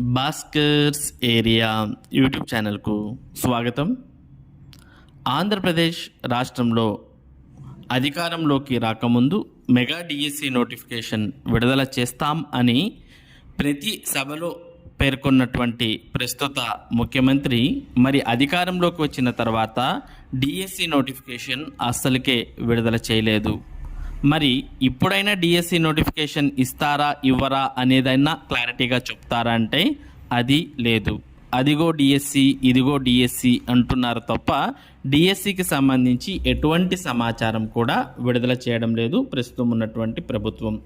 Bhaskar's area YouTube ఛానల్కు స్వాగతం. ఆంధ్రప్రదేశ్ రాష్ట్రంలో అధికారంలోకి రాకముందు మెగా డిఎస్సి నోటిఫికేషన్ విడుదల చేస్తాం అని ప్రతి సభలో పేర్కొన్నటువంటి ప్రస్తుత ముఖ్యమంత్రి మరి అధికారంలోకి వచ్చిన తర్వాత డిఎస్సి నోటిఫికేషన్ అస్సలకే విడుదల చేయలేదు. మరి ఇప్పుడైనా డిఎస్సి నోటిఫికేషన్ ఇస్తారా ఇవ్వరా అనేదైనా క్లారిటీగా చెప్తారా అంటే అది లేదు. అదిగో డిఎస్సి ఇదిగో డిఎస్సి అంటున్నారు తప్ప డిఎస్సికి సంబంధించి ఎటువంటి సమాచారం కూడా విడుదల చేయడం లేదు ప్రస్తుతం ఉన్నటువంటి ప్రభుత్వం.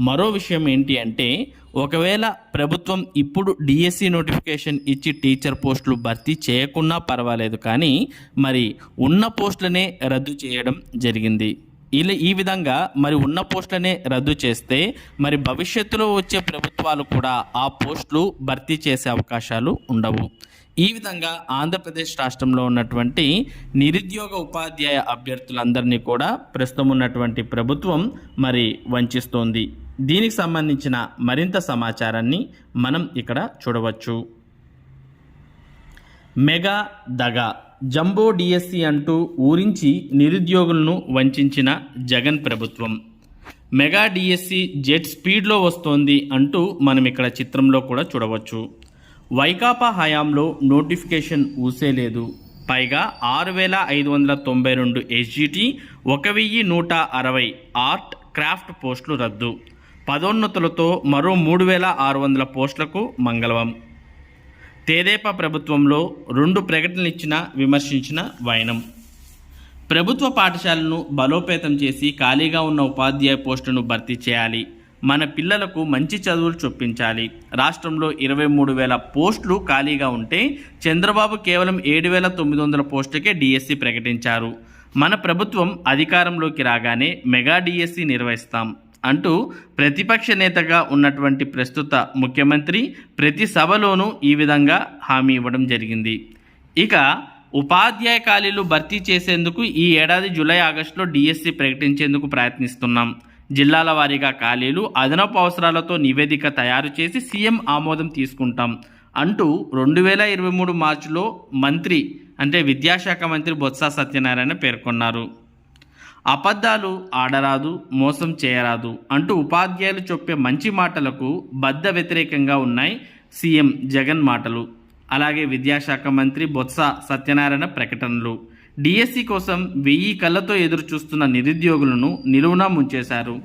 మరో విషయం ఏంటి అంటే ఒకవేళ ప్రభుత్వం ఇప్పుడు డిఎస్సి నోటిఫికేషన్ ఇచ్చి టీచర్ పోస్టులు భర్తీ చేయకున్నా పర్వాలేదు కానీ మరి ఉన్న పోస్టులనే రద్దు చేయడం జరిగింది. ఇలా ఈ విధంగా మరి ఉన్న పోస్టులనే రద్దు చేస్తే మరి భవిష్యత్తులో వచ్చే ప్రభుత్వాలు కూడా ఆ పోస్టులు భర్తీ చేసే అవకాశాలు ఉండవు. ఈ విధంగా ఆంధ్రప్రదేశ్ రాష్ట్రంలో ఉన్నటువంటి నిరుద్యోగ ఉపాధ్యాయ అభ్యర్థులందరినీ కూడా ప్రస్తుతం ఉన్నటువంటి ప్రభుత్వం మరి వంచిస్తోంది. దీనికి సంబంధించిన మరింత సమాచారాన్ని మనం ఇక్కడ చూడవచ్చు. మెగా దగా జంబో డిఎస్సి అంటూ ఊరించి నిరుద్యోగులను వంచిన జగన్ ప్రభుత్వం. మెగా డిఎస్సి జెట్ స్పీడ్లో వస్తోంది అంటూ మనం ఇక్కడ చిత్రంలో కూడా చూడవచ్చు. వైకాపా హయాంలో నోటిఫికేషన్ ఊసేలేదు పైగా ఆరు వేల ఐదు వందల తొంభై రెండు ఎస్జిటి ఒక వెయ్యి నూట అరవై ఆర్ట్ క్రాఫ్ట్ పోస్టులు రద్దు. పదోన్నతులతో మరో మూడు వేల ఆరు వందల పోస్టులకు మంగళవం తేదేపా ప్రభుత్వంలో రెండు ప్రకటనలు ఇచ్చిన విమర్శించిన వైనం ప్రభుత్వ పాఠశాలను బలోపేతం చేసి ఖాళీగా ఉన్న ఉపాధ్యాయ పోస్టును భర్తీ చేయాలి. మన పిల్లలకు మంచి చదువులు చొప్పించాలి. రాష్ట్రంలో ఇరవై మూడు వేల పోస్టులు ఖాళీగా ఉంటే చంద్రబాబు కేవలం ఏడు వేల తొమ్మిది వందల పోస్టుకే డిఎస్సి ప్రకటించారు. మన ప్రభుత్వం అధికారంలోకి రాగానే మెగా డిఎస్సి నిర్వహిస్తాం. అంటూ ప్రతిపక్ష నేతగా ఉన్నటువంటి ప్రస్తుత ముఖ్యమంత్రి ప్రతి సభలోనూ ఈ విధంగా హామీ ఇవ్వడం జరిగింది. ఇక ఉపాధ్యాయ ఖాళీలు భర్తీ చేసేందుకు ఈ ఏడాది జూలై ఆగస్టులో డిఎస్సి ప్రకటించేందుకు ప్రయత్నిస్తున్నాం. జిల్లాల వారీగా ఖాళీలు అదనపు అవసరాలతో నివేదిక తయారు చేసి సీఎం ఆమోదం తీసుకుంటాం అంటూ రెండు వేల ఇరవై మూడు మార్చిలో మంత్రి అంటే విద్యాశాఖ మంత్రి బొత్స సత్యనారాయణ పేర్కొన్నారు. అబద్ధాలు ఆడరాదు మోసం చేయరాదు అంటూ ఉపాధ్యాయులు చెప్పే మంచి మాటలకు బద్ద వ్యతిరేకంగా ఉన్నాయి సీఎం జగన్ మాటలు. అలాగే విద్యాశాఖ మంత్రి బొత్స సత్యనారాయణ ప్రకటనలు. డిఎస్సి కోసం వెయ్యి కళ్ళతో ఎదురు చూస్తున్న నిరుద్యోగులను నిలువునా ముంచేశారు.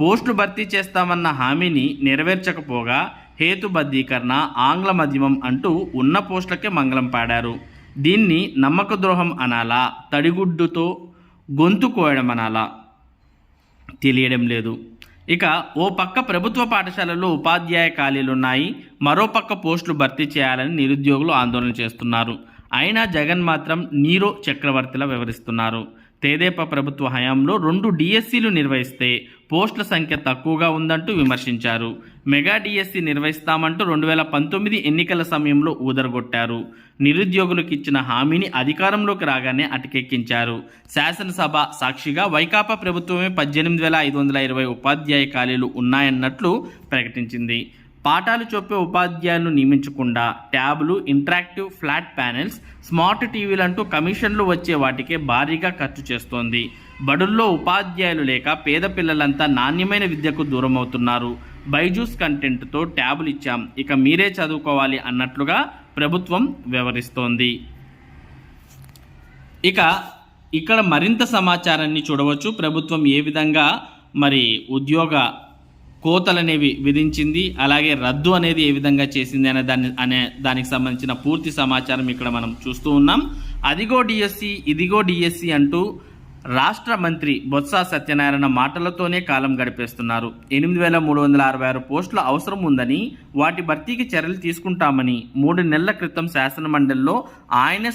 పోస్టులు భర్తీ చేస్తామన్న హామీని నెరవేర్చకపోగా హేతుబద్ధీకరణ ఆంగ్ల మధ్యమం అంటూ ఉన్న పోస్టులకే మంగళం పాడారు. దీన్ని నమ్మక ద్రోహం అనాలా తడిగుడ్డుతో గొంతు కోయడం అనాలా తెలియడం లేదు. ఇక ఓ పక్క ప్రభుత్వ పాఠశాలలో ఉపాధ్యాయ ఖాళీలున్నాయి మరో పక్క పోస్టులు భర్తీ చేయాలని నిరుద్యోగులు ఆందోళన చేస్తున్నారు. అయినా జగన్ మాత్రం నీరో చక్రవర్తిలా వివరిస్తున్నారు తేదేపా ప్రభుత్వ హయాంలో రెండు డిఎస్సీలు నిర్వహిస్తే పోస్టుల సంఖ్య తక్కువగా ఉందంటూ విమర్శించారు. మెగా డిఎస్సీ నిర్వహిస్తామంటూ రెండు వేల పంతొమ్మిది ఎన్నికల సమయంలో ఊదరగొట్టారు. నిరుద్యోగులకు ఇచ్చిన హామీని అధికారంలోకి రాగానే అటకెక్కించారు. శాసనసభ సాక్షిగా వైకాపా ప్రభుత్వమే పద్దెనిమిది వేల ఐదు వందల ఇరవై ఉపాధ్యాయ ఖాళీలు ఉన్నాయన్నట్లు ప్రకటించింది. పాఠాలు చెప్పే ఉపాధ్యాయులను నియమించకుండా ట్యాబ్లు ఇంటరాక్టివ్ ఫ్లాట్ ప్యానెల్స్ స్మార్ట్ టీవీలంటూ కమిషన్లు వచ్చే వాటికే భారీగా ఖర్చు చేస్తోంది. బడుల్లో ఉపాధ్యాయులు లేక పేద పిల్లలంతా నాణ్యమైన విద్యకు దూరం అవుతున్నారు బైజూస్ కంటెంట్తో ట్యాబులు ఇచ్చాం. ఇక మీరే చదువుకోవాలి అన్నట్లుగా ప్రభుత్వం వ్యవహరిస్తోంది ఇక ఇక్కడ మరింత సమాచారాన్ని చూడవచ్చు. ప్రభుత్వం ఏ విధంగా మరి ఉద్యోగ కోతలనేవి విధించింది అలాగే రద్దు అనేది ఏ విధంగా చేసింది అనే దాన్ని అనే దానికి సంబంధించిన పూర్తి సమాచారం ఇక్కడ మనం చూస్తూ ఉన్నాం. అదిగో డిఎస్సి ఇదిగో డిఎస్సి అంటూ రాష్ట్ర మంత్రి బొత్స సత్యనారాయణ మాటలతోనే కాలం గడిపేస్తున్నారు. ఎనిమిది వేల మూడు వందల అరవై ఆరు పోస్టుల అవసరం ఉందని వాటి భర్తీకి చర్యలు తీసుకుంటామని మూడు నెలల క్రితం శాసన మండలిలో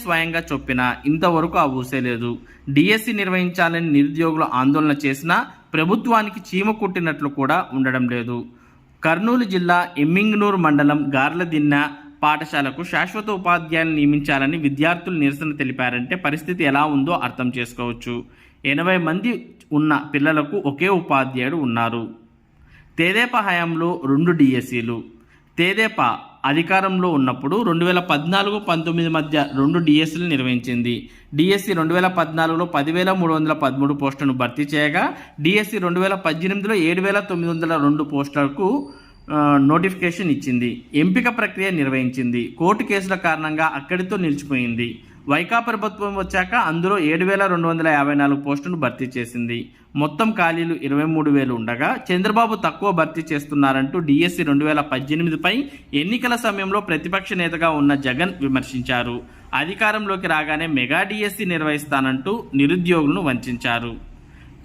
స్వయంగా చొప్పినా ఇంతవరకు ఆ ఊసేలేదు. డిఎస్సి నిర్వహించాలని నిరుద్యోగులు ఆందోళన చేసినా ప్రభుత్వానికి చీమ కుట్టినట్లు కూడా ఉండడం లేదు. కర్నూలు జిల్లా ఎమ్మింగ్నూరు మండలం గార్లదిన్న పాఠశాలకు శాశ్వత ఉపాధ్యాయులను నియమించాలని విద్యార్థులు నిరసన తెలిపారంటే పరిస్థితి ఎలా ఉందో అర్థం చేసుకోవచ్చు. ఎనభై మంది ఉన్న పిల్లలకు ఒకే ఉపాధ్యాయుడు ఉన్నారు. తేదేప హయాంలో రెండు డిఎస్సీలు. తేదేపా అధికారంలో ఉన్నప్పుడు రెండు వేల పద్నాలుగు పంతొమ్మిది మధ్య రెండు డిఎస్సీలు నిర్వహించింది. డిఎస్సి రెండు వేల పద్నాలుగులో పదివేల మూడు వందల పదమూడు పోస్టులను భర్తీ చేయగా డిఎస్సి రెండు వేల పద్దెనిమిదిలో ఏడు వేల తొమ్మిది వందల రెండు పోస్టులకు నోటిఫికేషన్ ఇచ్చింది. ఎంపిక ప్రక్రియ నిర్వహించింది. కోర్టు కేసుల కారణంగా అక్కడితో నిలిచిపోయింది. వైకా ప్రభుత్వం వచ్చాక అందులో ఏడు వేల రెండు వందల యాభై నాలుగు పోస్టును భర్తీ చేసింది. మొత్తం ఖాళీలు ఇరవై మూడు వేలు ఉండగా చంద్రబాబు తక్కువ భర్తీ చేస్తున్నారంటూ డిఎస్సి రెండు వేల పద్దెనిమిదిపై ఎన్నికల సమయంలో ప్రతిపక్ష నేతగా ఉన్న జగన్ విమర్శించారు. అధికారంలోకి రాగానే మెగా డిఎస్సి నిర్వహిస్తానంటూ నిరుద్యోగులను వంచారు.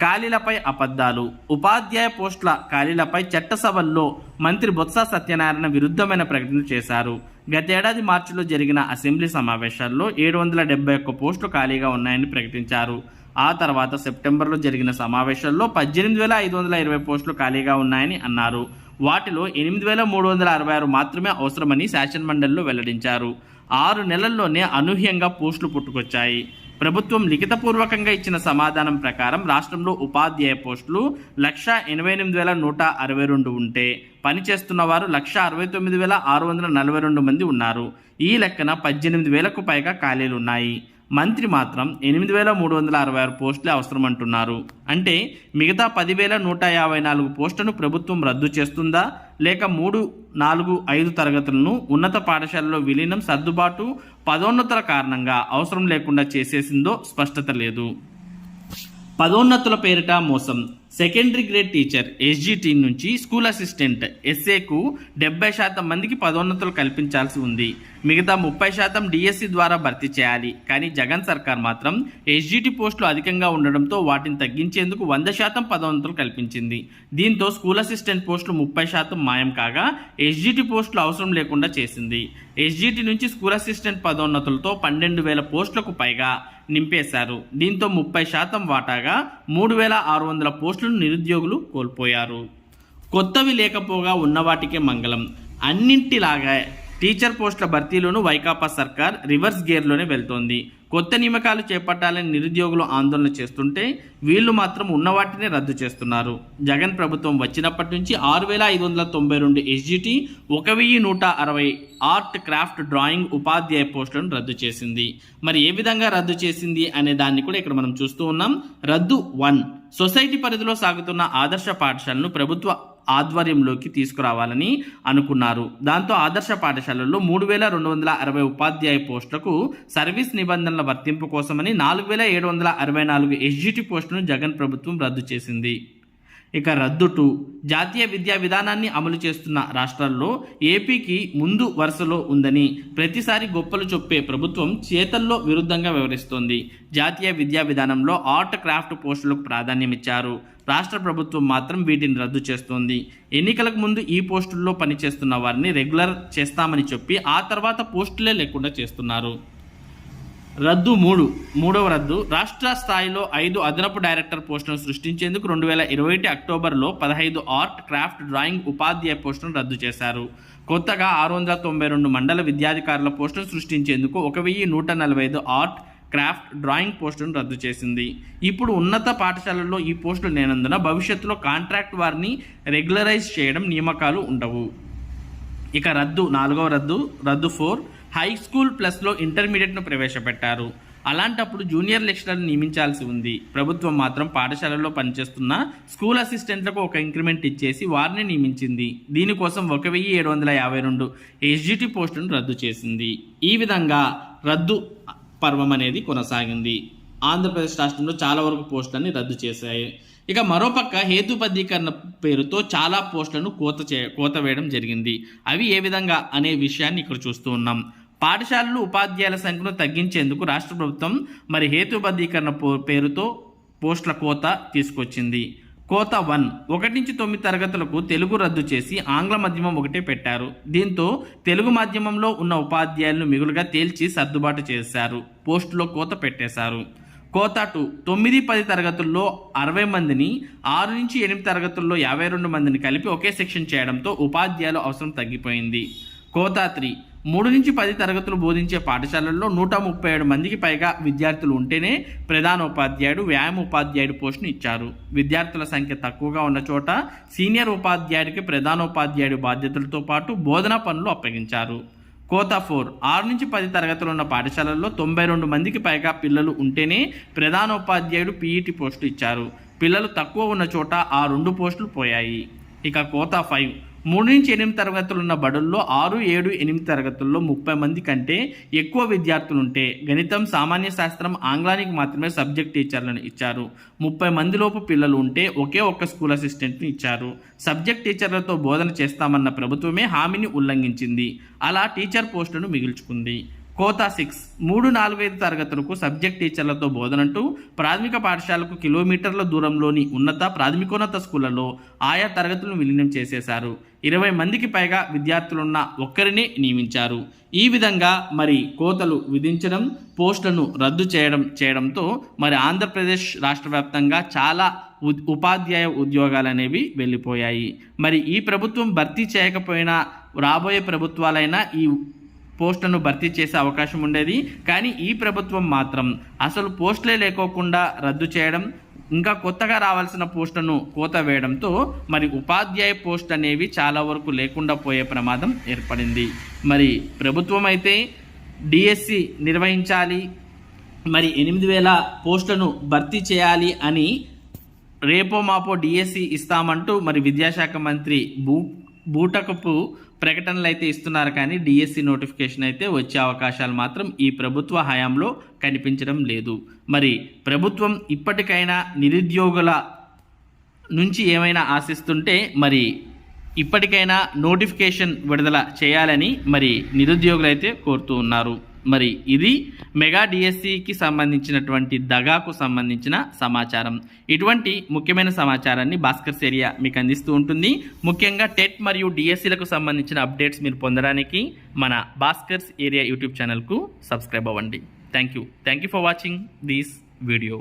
ఖాళీలపై అబద్ధాలు ఉపాధ్యాయ పోస్టుల ఖాళీలపై చట్టసభల్లో మంత్రి బొత్స సత్యనారాయణ విరుద్ధమైన ప్రకటన చేశారు. గతేడాది మార్చిలో జరిగిన అసెంబ్లీ సమావేశాల్లో ఏడు వందల డెబ్బై ఒక్క పోస్టులు ఖాళీగా ఉన్నాయని ప్రకటించారు. ఆ తర్వాత సెప్టెంబర్లో జరిగిన సమావేశాల్లో పద్దెనిమిది వేల ఐదు వందల ఇరవై పోస్టులు ఖాళీగా ఉన్నాయని అన్నారు. వాటిలో ఎనిమిది వేల మూడు వందల అరవై ఆరు మాత్రమే అవసరమని శాసనమండలిలో వెల్లడించారు. ఆరు నెలల్లోనే అనూహ్యంగా పోస్టులు పుట్టుకొచ్చాయి. ప్రభుత్వం లిఖితపూర్వకంగా ఇచ్చిన సమాధానం ప్రకారం రాష్ట్రంలో ఉపాధ్యాయ పోస్టులు లక్ష ఎనభై ఎనిమిది వేల నూట అరవై రెండు ఉంటే పనిచేస్తున్న వారు లక్ష అరవై తొమ్మిది వేల ఆరు వందల నలభై రెండు మంది ఉన్నారు. ఈ లెక్కన పద్దెనిమిది వేలకు పైగా ఖాళీలు ఉన్నాయి. మంత్రి మాత్రం ఎనిమిది వేల మూడు వందల అరవై ఆరు పోస్టులే అవసరమంటున్నారు అంటే మిగతా పదివేల నూట యాభై నాలుగు పోస్టును ప్రభుత్వం రద్దు చేస్తుందా? లేక మూడు నాలుగు ఐదు తరగతులను ఉన్నత పాఠశాలలో విలీనం సర్దుబాటు పదోన్నతుల కారణంగా అవసరం లేకుండా చేసేసిందో స్పష్టత లేదు. పదోన్నతుల పేరిట మోసం. సెకండరీ గ్రేడ్ టీచర్ ఎస్జిటి నుంచి స్కూల్ అసిస్టెంట్ ఎస్ఏకు డెబ్బై శాతం మందికి పదోన్నతులు కల్పించాల్సి ఉంది. మిగతా ముప్పై శాతం డిఎస్సి ద్వారా భర్తీ చేయాలి. కానీ జగన్ సర్కార్ మాత్రం ఎస్జిటి పోస్టులు అధికంగా ఉండడంతో వాటిని తగ్గించేందుకు వంద శాతం పదోన్నతులు కల్పించింది. దీంతో స్కూల్ అసిస్టెంట్ పోస్టులు ముప్పై శాతం మాయం కాగా ఎస్జిటి పోస్టులు అవసరం లేకుండా చేసింది. ఎస్జిటి నుంచి స్కూల్ అసిస్టెంట్ పదోన్నతులతో పన్నెండు వేల పోస్టులకు పైగా నింపేశారు. దీంతో ముప్పై శాతం వాటాగా మూడు వేల ఆరు వందల పోస్టులను నిరుద్యోగులు కోల్పోయారు. కొత్తవి లేకపోగా ఉన్నవాటికే మంగళం. అన్నింటిలాగా టీచర్ పోస్టుల భర్తీలోనూ వైకాపా సర్కార్ రివర్స్ గేర్లోనే వెళ్తోంది. కొత్త నియామకాలు చేపట్టాలని నిరుద్యోగులు ఆందోళన చేస్తుంటే వీళ్ళు మాత్రం ఉన్నవాటినే రద్దు చేస్తున్నారు. జగన్ ప్రభుత్వం వచ్చినప్పటి నుంచి ఆరు వేల ఐదు వందల తొంభై రెండు ఎస్జిటి ఒక వెయ్యి నూట అరవై ఆర్ట్ క్రాఫ్ట్ డ్రాయింగ్ ఉపాధ్యాయ పోస్టులను రద్దు చేసింది. మరి ఏ విధంగా రద్దు చేసింది అనే దాన్ని కూడా ఇక్కడ మనం చూస్తూ ఉన్నాం. రద్దు వన్. సొసైటీ పరిధిలో సాగుతున్న ఆదర్శ పాఠశాలను ప్రభుత్వ ఆధ్వర్యంలోకి తీసుకురావాలని అనుకున్నారు. దాంతో ఆదర్శ పాఠశాలల్లో మూడు వేల రెండు వందల అరవై ఉపాధ్యాయ పోస్టులకు సర్వీస్ నిబంధనల వర్తింపు కోసమని నాలుగు వేల ఏడు వందల అరవై నాలుగు ఎస్జిటి పోస్టును జగన్ ప్రభుత్వం రద్దు చేసింది. ఇక రద్దు టూ జాతీయ విద్యా విధానాన్ని అమలు చేస్తున్న రాష్ట్రాల్లో ఏపీకి ముందు వరుసలో ఉందని ప్రతిసారి గొప్పలు చొప్పే ప్రభుత్వం చేతల్లో విరుద్ధంగా వ్యవహరిస్తోంది. జాతీయ విద్యా విధానంలో ఆర్ట్ క్రాఫ్ట్ పోస్టులకు ప్రాధాన్యమిచ్చారు. రాష్ట్ర ప్రభుత్వం మాత్రం వీటిని రద్దు చేస్తోంది. ఎన్నికలకు ముందు ఈ పోస్టుల్లో పనిచేస్తున్న వారిని రెగ్యులర్ చేస్తామని చెప్పి ఆ తర్వాత పోస్టులే లేకుండా చేస్తున్నారు. రద్దు మూడు మూడవ రద్దు. రాష్ట్ర స్థాయిలో ఐదు అదనపు డైరెక్టర్ పోస్టులను సృష్టించేందుకు రెండు వేల ఇరవై ఒకటి అక్టోబర్లో పదహైదు ఆర్ట్ క్రాఫ్ట్ డ్రాయింగ్ ఉపాధ్యాయ పోస్టును రద్దు చేశారు. కొత్తగా ఆరు వందల తొంభై రెండు మండల విద్యాధికారుల పోస్టును సృష్టించేందుకు ఒక వెయ్యి నూట నలభై ఐదు ఆర్ట్ క్రాఫ్ట్ డ్రాయింగ్ పోస్టును రద్దు చేసింది. ఇప్పుడు ఉన్నత పాఠశాలల్లో ఈ పోస్టులు లేనందున భవిష్యత్తులో కాంట్రాక్ట్ వారిని రెగ్యులరైజ్ చేయడం నియామకాలు ఉండవు. ఇక రద్దు నాలుగవ రద్దు రద్దు ఫోర్ హై స్కూల్ ప్లస్లో ఇంటర్మీడియట్ను ప్రవేశపెట్టారు. అలాంటప్పుడు జూనియర్ లెక్చరర్ని నియమించాల్సి ఉంది. ప్రభుత్వం మాత్రం పాఠశాలలో పనిచేస్తున్న స్కూల్ అసిస్టెంట్లకు ఒక ఇంక్రిమెంట్ ఇచ్చేసి వారిని నియమించింది. దీనికోసం ఒక వెయ్యి ఏడు వందల యాభై రెండు ఎస్జిటి పోస్టును రద్దు చేసింది. ఈ విధంగా రద్దు పర్వం అనేది కొనసాగింది. ఆంధ్రప్రదేశ్ రాష్ట్రంలో చాలా వరకు పోస్టులని రద్దు చేశాయి. ఇక మరోపక్క హేతుబద్ధీకరణ పేరుతో చాలా పోస్టులను కోత చే కోత వేయడం జరిగింది. అవి ఏ విధంగా అనే విషయాన్ని ఇక్కడ చూస్తూ ఉన్నాం. పాఠశాలలు ఉపాధ్యాయుల సంఖ్యను తగ్గించేందుకు రాష్ట్ర ప్రభుత్వం మరి హేతుబద్ధీకరణ పేరుతో పోస్టుల కోత తీసుకొచ్చింది. కోత వన్ ఒకటి నుంచి తొమ్మిది తరగతులకు తెలుగు రద్దు చేసి ఆంగ్ల మాధ్యమం ఒకటే పెట్టారు. దీంతో తెలుగు మాధ్యమంలో ఉన్న ఉపాధ్యాయులను మిగులుగా తేల్చి సర్దుబాటు చేశారు. పోస్టులో కోత పెట్టేశారు. కోత టూ తొమ్మిది పది తరగతుల్లో అరవై మందిని ఆరు నుంచి ఎనిమిది తరగతుల్లో యాభై రెండు మందిని కలిపి ఒకే సెక్షన్ చేయడంతో ఉపాధ్యాయుల అవసరం తగ్గిపోయింది. కోతా త్రీ మూడు నుంచి పది తరగతులు బోధించే పాఠశాలల్లో నూట ముప్పై ఏడు మందికి పైగా విద్యార్థులు ఉంటేనే ప్రధానోపాధ్యాయుడు వ్యాయామ ఉపాధ్యాయుడు పోస్టును ఇచ్చారు. విద్యార్థుల సంఖ్య తక్కువగా ఉన్న చోట సీనియర్ ఉపాధ్యాయుడికి ప్రధానోపాధ్యాయుడి బాధ్యతలతో పాటు బోధనా పనులు అప్పగించారు. కోతా ఫోర్ ఆరు నుంచి పది తరగతులు ఉన్న పాఠశాలల్లో తొంభై రెండు మందికి పైగా పిల్లలు ఉంటేనే ప్రధానోపాధ్యాయుడు పీఈటీ పోస్టు ఇచ్చారు. పిల్లలు తక్కువ ఉన్న చోట ఆ రెండు పోస్టులు పోయాయి. ఇక కోతా ఫైవ్ మూడు నుంచి ఎనిమిది తరగతులు ఉన్న బడుల్లో ఆరు ఏడు ఎనిమిది తరగతుల్లో ముప్పై మంది కంటే ఎక్కువ విద్యార్థులు ఉంటే గణితం సామాన్య శాస్త్రం ఆంగ్లానికి మాత్రమే సబ్జెక్ట్ టీచర్లను ఇచ్చారు. ముప్పై మందిలోపు పిల్లలు ఉంటే ఒకే ఒక్క స్కూల్ అసిస్టెంట్ని ఇచ్చారు. సబ్జెక్ట్ టీచర్లతో బోధన చేస్తామన్న ప్రభుత్వమే హామీని ఉల్లంఘించింది. అలా టీచర్ పోస్టును మిగిల్చుకుంది. కోతా సిక్స్. మూడు నాలుగైదు తరగతులకు సబ్జెక్ట్ టీచర్లతో బోధనంటూ ప్రాథమిక పాఠశాలకు కిలోమీటర్ల దూరంలోని ఉన్నత ప్రాథమికోన్నత స్కూళ్ళలో ఆయా తరగతులను విలీనం చేసేశారు. ఇరవై మందికి పైగా విద్యార్థులున్న ఒక్కరినే నియమించారు. ఈ విధంగా మరి కోతలు విధించడం పోస్టులను రద్దు చేయడం చేయడంతో మరి ఆంధ్రప్రదేశ్ రాష్ట్ర వ్యాప్తంగా చాలా ఉపాధ్యాయ ఉద్యోగాలు అనేవి వెళ్ళిపోయాయి. మరి ఈ ప్రభుత్వం భర్తీ చేయకపోయినా రాబోయే ప్రభుత్వాలైనా ఈ పోస్టులను భర్తీ చేసే అవకాశం ఉండేది. కానీ ఈ ప్రభుత్వం మాత్రం అసలు పోస్టులే లేకోకుండా రద్దు చేయడం ఇంకా కొత్తగా రావాల్సిన పోస్టులను కోత వేయడంతో మరి ఉపాధ్యాయ పోస్ట్ అనేవి చాలా వరకు లేకుండా పోయే ప్రమాదం ఏర్పడింది. మరి ప్రభుత్వం అయితే డిఎస్సి నిర్వహించాలి మరి ఎనిమిది వేల పోస్టులను భర్తీ చేయాలి అని రేపో మాపో డిఎస్సి ఇస్తామంటూ మరి విద్యాశాఖ మంత్రి భూ బూటకపు ప్రకటనలు అయితే ఇస్తున్నారు కానీ డిఎస్సి నోటిఫికేషన్ అయితే వచ్చే అవకాశాలు మాత్రం ఈ ప్రభుత్వ హయాంలో కనిపించడం లేదు. మరి ప్రభుత్వం ఇప్పటికైనా నిరుద్యోగుల నుంచి ఏమైనా ఆశిస్తుంటే మరి ఇప్పటికైనా నోటిఫికేషన్ విడుదల చేయాలని మరి నిరుద్యోగులు అయితే కోరుతూ ఉన్నారు. మరి ఇది మెగా డిఎస్సికి సంబంధించినటువంటి దగాకు సంబంధించిన సమాచారం. ఇటువంటి ముఖ్యమైన సమాచారాన్ని భాస్కర్స్ ఏరియా మీకు అందిస్తూ ఉంటుంది. ముఖ్యంగా టెట్ మరియు డిఎస్సిలకు సంబంధించిన అప్డేట్స్ మీరు పొందడానికి మన భాస్కర్స్ ఏరియా యూట్యూబ్ ఛానల్కు సబ్స్క్రైబ్ అవ్వండి. Thank you thank you for watching this video